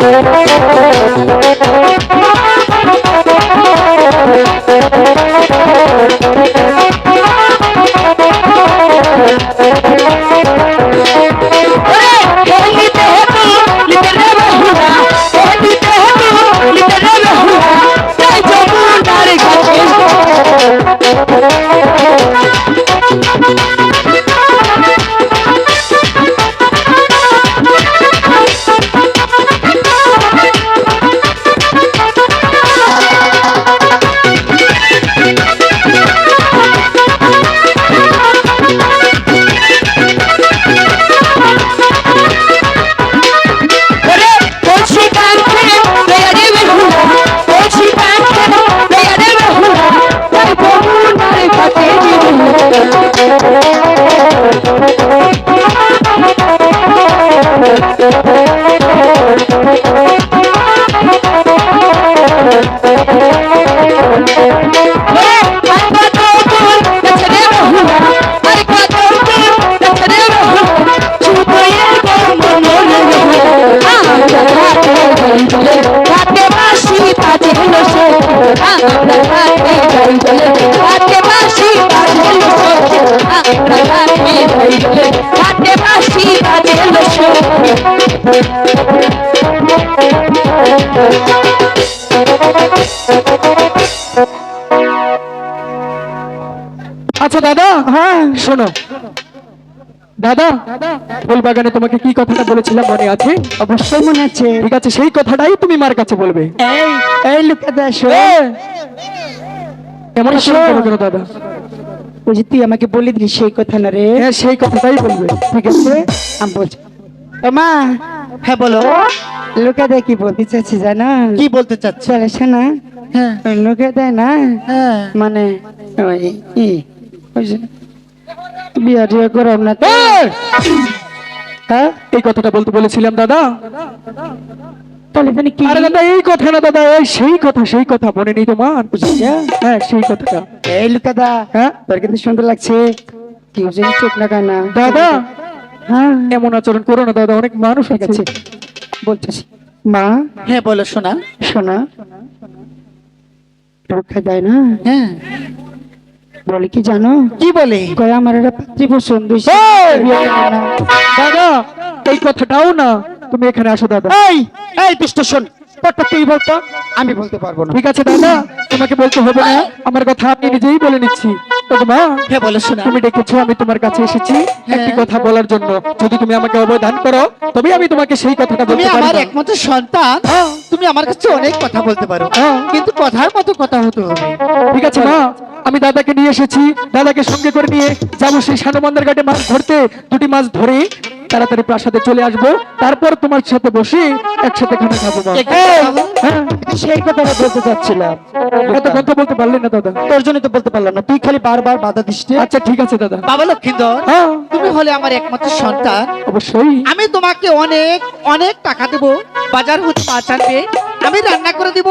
Thank you. বাসি আচ্ছা দাদা হ্যাঁ শোনো। দাদা ফুল বাগানে তোমাকে কি কথাটা বলেছিলাম মনে আছে? অবশ্যই মনে আছে। ঠিক আছে সেই কথাটাই তুমি মার কাছে বলবে। এই এই লুকা দাস আচরণ করো দাদা? যে তুই আমাকে বলে দিলি সেই কথা না রে? হ্যাঁ সেই কথাটাই বলবে। ঠিক আছে? আমি বলছি মা হ্যাঁ বলো। লুকা দা কি বলতে চাচ্ছি জানো? কি বলতে চাচ্ছ? চলে শোনা। হ্যাঁ। লুকা দেয় না? হ্যাঁ। মানে ওই বিয়া টিয়া করব না! হ্যাঁ? এই কথাটা বলতে বলেছিলাম দাদা। তাহলে এখানে কি? আরে দাদা এই কথা না দাদা এই সেই কথা সেই কথা মনে নেই তোমার। হ্যাঁ সেই কথাটা এই লুকা দা হ্যাঁ? তোর কিন্তু সুন্দর লাগছে। কি হচ্ছে চোখ না। কানা দাদা! হ্যাঁ। এমন আচরণ করো না দাদা অনেক মানুষ আছে। বলতেছি মা? হ্যাঁ বলো শোনা। শোনা। রক্ষা দেয় না? হ্যাঁ। বলে কি জানো? কি বলে? কয় আমার একটা পাত্রী পছন্দ। দাদা এই কথাটাও না। তুমি এখানে আসো দাদা। এই এই দুষ্ট শোন। কথা তুই বলতো আমি বলতে পারব না। ঠিক আছে দাদা। তোমাকে বলতে হবে না। আমার কথা আমি নিজেই বলে নিচ্ছি। তুমি ডেকেছো আমি তোমার কাছে এসেছি একটি হ্যাঁ। কথা বলার জন্য। যদি তুমি আমাকে অবদান করো তবে আমি তোমাকে সেই কথাটা বলতে আমার একমাত্র সন্তান। হ্যাঁ। তুমি আমার কাছে অনেক কথা বলতে পারো। হ্যাঁ। কিন্তু কথার মতো কথা হতে হবে। ঠিক আছে মা। আমি দাদাকে নিয়ে এসেছি। দাদাকে সঙ্গে করে নিয়ে যাব সেই সানুমন্দার ঘাটে মাছ ধরতে। দুটি মাছ ধরে তাড়াতাড়ি প্রাসাদে চলে আসব। তারপর তোমার সাথে বসে একসাথে খানা খাব সেই কথা। হ্যাঁ? সেই কথাটা বলতে চাচ্ছিলাম। এত কথা বলতে পারলি না দাদা। তোর জন্য তো বলতে পারলাম না। তুই খালি বারবার বাধা দিস রে। আচ্ছা ঠিক আছে দাদা। বাবা লক্ষ্মী হ্যাঁ। তুমি হলে আমার একমাত্র সন্তান। অবশ্যই। আমি তোমাকে অনেক অনেক টাকা দেব। বাজার হতে পাঁচ আনবে। আমি রান্না করে দিব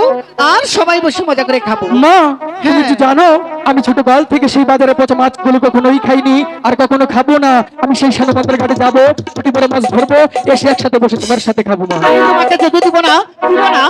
আর সবাই বসে মজা করে খাব। মা তুমি তো কি জানো আমি ছোট বাল থেকে সেই বাজারে পচা মাছগুলো কখনোই খাইনি আর কখনো খাব না। আমি সেই সানবন্দর ঘাটে যাব ছুটি বড় মাছ ধরবো এসে একসাথে বসে তোমার সাথে খাব মা। তোমাকে যেতে দিব না দিব না